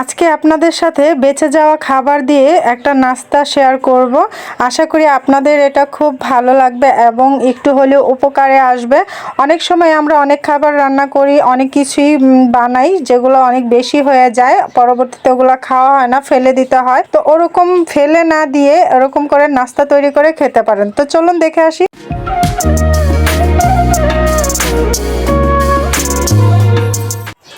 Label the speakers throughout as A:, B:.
A: আজকে আপনাদের সাথে বেঁচে যাওয়া খাবার দিয়ে একটা নাস্তা শেয়ার করব। আশা করি আপনাদের এটা খুব ভালো লাগবে এবং একটু হলেও উপকারে আসবে। অনেক সময় আমরা অনেক খাবার রান্না করি, অনেক কিছুই বানাই যেগুলো অনেক বেশি হয়ে যায়, পরবর্তীতে ওগুলো খাওয়া হয় না, ফেলে দিতে হয়। তো ওরকম ফেলে না দিয়ে এরকম করে নাস্তা তৈরি করে খেতে পারেন। তো চলুন দেখে আসি।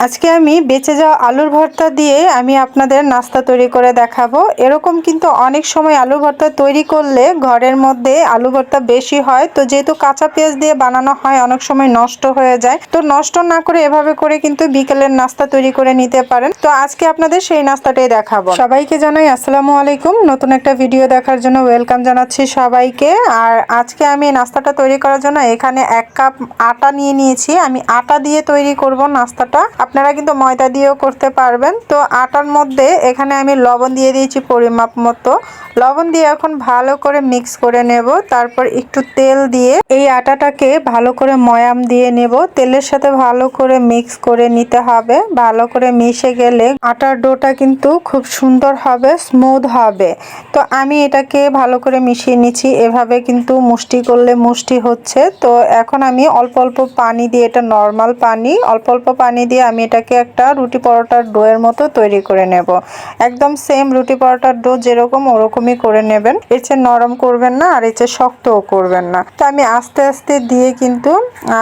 A: আজকে আমি বেঁচে যাওয়া আলুর ভর্তা দিয়ে আমি আপনাদের নাস্তা তৈরি করে দেখাবো। এরকম কিন্তু অনেক সময় আলু ভর্তা তৈরি করলে ঘরের মধ্যে আলু ভর্তা বেশি হয়। তো যেহেতু কাঁচা পেঁয়াজ দিয়ে বানানো হয়, অনেক সময় নষ্ট হয়ে যায়। তো নষ্ট না করে এভাবে করে কিন্তু বিকেলের নাস্তা তৈরি করে নিতে পারেন। তো আজকে আপনাদের সেই নাস্তাটাই দেখাবো। সবাইকে জানাই আসসালামু আলাইকুম। নতুন একটা ভিডিও দেখার জন্য ওয়েলকাম জানাচ্ছি সবাইকে। আর আজকে আমি নাস্তাটা তৈরি করার জন্য এখানে এক কাপ আটা নিয়ে নিয়েছি। আমি আটা দিয়ে তৈরি করব নাস্তাটা। আপনারা কিন্তু ময়দা দিয়েও করতে পারবেন। তো আটার মধ্যে এখানে আমি লবণ দিয়ে দিয়েছি পরিমাপ মতো। লবণ দিয়ে এখন ভালো করে মিক্স করে নেব। তারপর একটু তেল দিয়ে এই আটাটাকে ভালো করে ময়াম দিয়ে নেব। তেলের সাথে ভালো করে মিক্স করে নিতে হবে। ভালো করে মিশে গেলে আটার ডোটা কিন্তু খুব সুন্দর হবে, স্মুথ হবে। তো আমি এটাকে ভালো করে মিশিয়ে নিচ্ছি। এভাবে কিন্তু মুষ্টি করলে মুষ্টি হচ্ছে। তো এখন আমি অল্প অল্প পানি দিয়ে, এটা নর্মাল পানি, অল্প অল্প পানি দিয়ে আমি এটাকে একটা রুটি পরোটার ডোয়ের মতো তৈরি করে নেব। একদম সেম রুটি পরোটার ডো যেরকম ওরকমই করে নেবেন। এর নরম করবেন না আর এর শক্তও করবেন না। তো আমি আস্তে আস্তে দিয়ে কিন্তু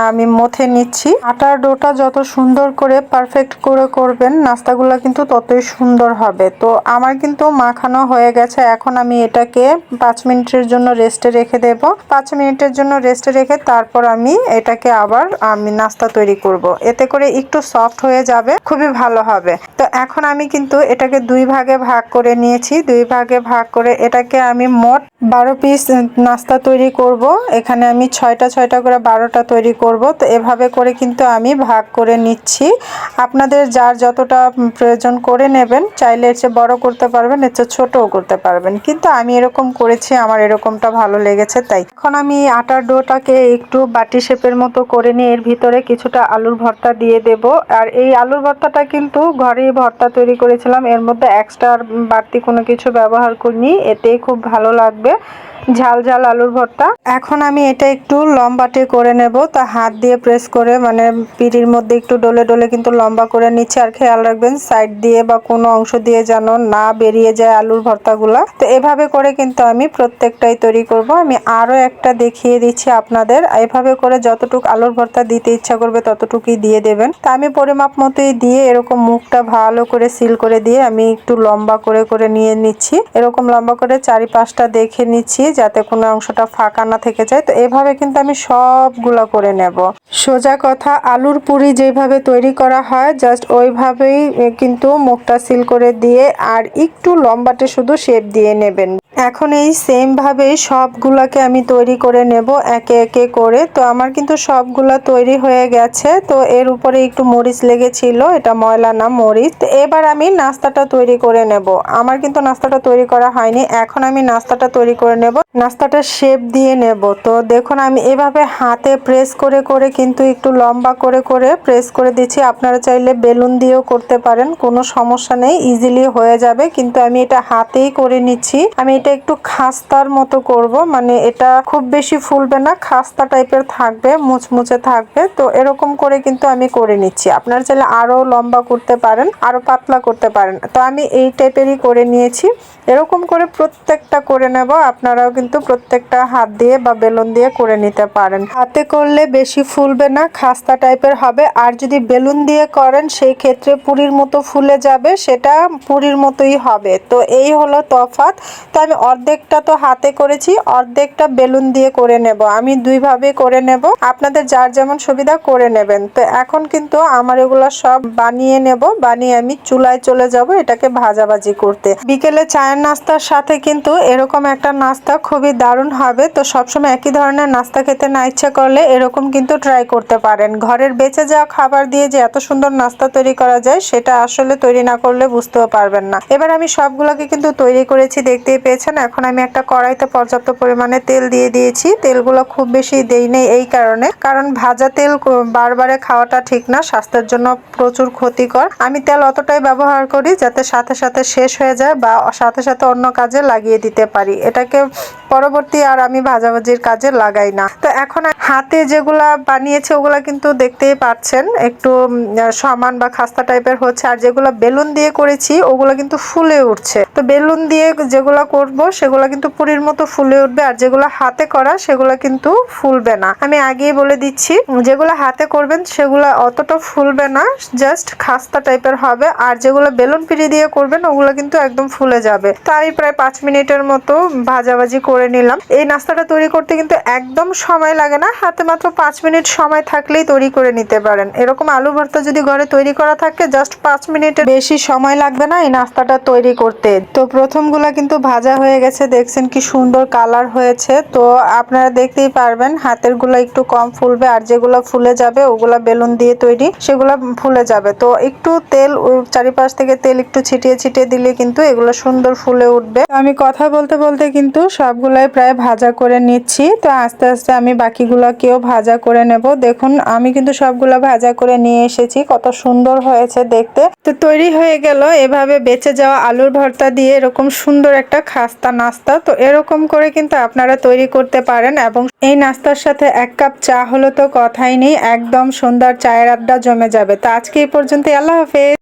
A: আমি মথে নিচ্ছি। আটার ডোটা যত সুন্দর করে পারফেক্ট করে করবেন, নাস্তাগুলো কিন্তু ততই সুন্দর হবে। তো আমার কিন্তু মাখানো হয়ে গেছে। এখন আমি এটাকে পাঁচ মিনিটের জন্য রেস্টে রেখে দেব। পাঁচ মিনিটের জন্য রেস্টে রেখে তারপর আমি এটাকে আবার আমি নাস্তা তৈরি করব। এতে করে একটু সফট হয়ে যাবে, খুবই ভালো হবে। তো এখন আমি কিন্তু এটাকে দুই ভাগে ভাগ করে নিয়েছি। দুই ভাগে ভাগ করে এটাকে আমি মোট বারো পিস নাস্তা তৈরি করব। এখানে আমি ছয়টা ছয়টা করে বারোটা তৈরি করব। তো এভাবে করে কিন্তু আমি ভাগ করে নিচ্ছি। আপনাদের যার যতটা প্রয়োজন করে নেবেন, চাইলে এর চেয়ে বড় করতে পারবেন, এর চেয়ে ছোটও করতে পারবেন। কিন্তু আমি এরকম করেছি, আমার এরকমটা ভালো লেগেছে, তাই। এখন আমি আটার ডোটাকে একটু বাটি শেপের মতো করে নিয়ে এর ভিতরে কিছুটা আলুর ভর্তা দিয়ে দেব। আর এই আলুর ভর্তাটা কিন্তু ঘরেই ভর্তা তৈরি করেছিলাম। এর মধ্যে এক্সট্রা বাড়তি কোনো কিছু ব্যবহার করিনি, এতেই খুব ভালো লাগবে। ঝাল ঝাল আলুর ভর্তা। এখন আমি এটা একটু লম্বাটে করে নেব, তা হাত দিয়ে প্রেস করে মানে পিড়ির মধ্যে একটু ডলে ডলে কিন্তু লম্বা করে নিচ্ছে। আর খেয়াল রাখবেন সাইড দিয়ে বা কোনো অংশ দিয়ে যেন না বেরিয়ে যায় আলুর ভর্তাগুলা। তো এভাবে করে কিন্তু আমি প্রত্যেকটাই তৈরি করব। আমি আরও একটা দেখিয়ে দিচ্ছি আপনাদের। এভাবে করে যতটুকু আলুর ভর্তা দিতে ইচ্ছা করবে ততটুকুই দিয়ে দেবেন। তা আমি পরিমাপ মতোই দিয়ে এরকম মুখটা ভালো করে সিল করে দিয়ে আমি একটু লম্বা করে করে নিয়ে নিচ্ছি। এরকম লম্বা করে চারি পাঁচটা দেখে নিচ্ছি যাতে কোনো অংশটা ফাঁকা না থেকে যায়। তো এভাবে কিন্তু আমি সবগুলো করে নেব। সোজা কথা, আলুর পুরি যেভাবে তৈরি করা হয় জাস্ট ওইভাবেই কিন্তু মুখটা সিল করে দিয়ে আর একটু লম্বাটে শুধু শেপ দিয়ে নেবেন। এখন এই সেম ভাবে সবগুলাকে আমি তৈরি করে নেব একে একে করে। তো আমার কিন্তু সবগুলা তৈরি হয়ে গেছে। তো এর উপরে একটু মরিচ লেগেছিল, এটা ময়লা না মরিচ। তো এবার আমি নাস্তাটা তৈরি করে নেব। আমার কিন্তু নাস্তাটা তৈরি করা হয়নি, এখন আমি নাস্তাটা তৈরি করে নেব। নাস্তাটা শেপ দিয়ে নেব। তো দেখুন, আমি এভাবে হাতে প্রেস করে করে কিন্তু একটু লম্বা করে করে প্রেস করে দিচ্ছি। আপনারা চাইলে বেলুন দিয়েও করতে পারেন, কোনো সমস্যা নেই ইজিলি হয়ে যাবে। কিন্তু আমি এটা হাতেই করে নিচ্ছি। আমি এটা একটু খাস্তার মতো করব মানে এটা খুব বেশি ফুলবে না, খাস্তা টাইপের থাকবে, মুচমুচে থাকবে, তো এরকম করে কিন্তু আমি করে নিচ্ছি। আপনার চাইলে আরও লম্বা করতে পারেন, আরও পাতলা করতে পারেন। তো আমি এই টাইপেরই করে নিয়েছি। এরকম করে প্রত্যেকটা করে নেব, আপনারাও কিন্তু প্রত্যেকটা হাত দিয়ে বা বেলুন দিয়ে করে নিতে পারেন। হাতে করলে বেশি ফুলবে না, খাস্তা টাইপের হবে। আর যদি বেলুন দিয়ে করেন, সেই ক্ষেত্রে পুরীর মতো ফুলে যাবে, সেটা পুরীর মতোই হবে। তো এই হলো তফাৎ। তো আমি অর্ধেকটা তো হাতে করেছি, অর্ধেকটা বেলুন দিয়ে করে নেব। আমি দুইভাবে করে নেব। আপনাদের যার যেমন সুবিধা করে নেবেন। তো এখন কিন্তু আমার এগুলো সব বানিয়ে নেব। বানিয়ে আমি চুলায় চলে যাব এটাকে ভাজাভাজি করতে। বিকেলে চায়ের নাস্তার সাথে কিন্তু এরকম একটা নাস্তা খুবই দারুণ হবে। তো সবসময় একই ধরনের নাস্তা খেতে না ইচ্ছা করলে এরকম কিন্তু ট্রাই করতে পারেন। ঘরের বেঁচে যাওয়া খাবার দিয়ে যে এত সুন্দর নাস্তা তৈরি করা যায়, সেটা আসলে তৈরি না করলে বুঝতেও পারবেন না। এবার আমি সবগুলোকে কিন্তু তৈরি করেছি, দেখতেই পেয়েছেন। দিয়েছেন এখন আমি একটা কড়াইতে পর্যাপ্ত পরিমাণে তেল দিয়ে দিয়েছি। তেলগুলো খুব বেশি দেই নেই এই কারণে। কারণ ভাজা তেল বারবারে খাওয়াটা ঠিক না, স্বাস্থ্যের জন্য প্রচুর ক্ষতিকর। আমি তেল অতটাই ব্যবহার করি যাতে সাথে সাথে শেষ হয়ে যায় বা সাথে সাথে অন্য কাজে লাগিয়ে দিতে পারি। এটাকে পরবর্তী আর আমি ভাজাভাজির কাজে লাগাই না। তো এখন হাতে যেগুলা বানিয়েছে ওগুলা কিন্তু দেখতেই পাচ্ছেন, একটু সমান বা খাস্তা টাইপের হচ্ছে। আর যেগুলো বেলুন দিয়ে করেছি, ওগুলো কিন্তু ফুলে উঠছে। তো বেলুন দিয়ে যেগুলো করব সেগুলো কিন্তু পুরীর মতো ফুলে উঠবে। আর যেগুলো হাতে করা, সেগুলো কিন্তু ফুলবে না। আমি আগেই বলে দিচ্ছি, যেগুলো হাতে করবেন, সেগুলো অতটা ফুলবে না, জাস্ট খাস্তা টাইপের হবে। আর যেগুলো বেলুন পিড়ি দিয়ে করবেন, ওগুলো কিন্তু একদম ফুলে যাবে। তো আমি প্রায় পাঁচ মিনিটের মতো ভাজাভাজি করে নিলাম। এই নাস্তাটা তৈরি করতে কিন্তু একদম সময় লাগে না। হাতে মাত্র পাঁচ মিনিট সময় থাকলেই তৈরি করে নিতে পারেন। এরকম আলু ভর্তা যদি ঘরে তৈরি করা থাকে, জাস্ট পাঁচ মিনিটের বেশি সময় লাগবে না এই নাস্তাটা তৈরি করতে। তো প্রথমগুলা কিন্তু ভাজা হয়ে গেছে, দেখছেন কি সুন্দর কালার হয়েছে। তো আপনারা দেখতেই পারবেন, হাতেরগুলা একটু কম ফুলবে আর যেগুলো ফুলে যাবে ওগুলা বেলুন দিয়ে তৈরি, সেগুলো ফুলে যাবে। তো একটু তেল চারিপাশ থেকে তেল একটু ছিটিয়ে ছিটিয়ে দিলে কিন্তু এগুলো সুন্দর ফুলে উঠবে। আমি কথা বলতে বলতে কিন্তু সবগুলাই প্রায় ভাজা করে নিচ্ছি। তো আস্তে আস্তে আমি বাকিগুলোকেও ভাজা করে নেব। দেখুন, আমি কিন্তু সবগুলা ভাজা করে নিয়ে এসেছি, কত সুন্দর হয়েছে দেখতে। তো তৈরি হয়ে গেল, এভাবে বেঁচে যাওয়া আলুর ভর্তা দিয়ে এরকম সুন্দর একটা খাস্তা নাস্তা। তো এরকম করে কিন্তু আপনারা তৈরি করতে পারেন এবং এই নাস্তার সাথে এক কাপ চা হলো তো কথাই নেই, একদম সুন্দর চায়ের আড্ডা জমে যাবে। তো আজকে এই পর্যন্ত আল্লাহ হাফেজ।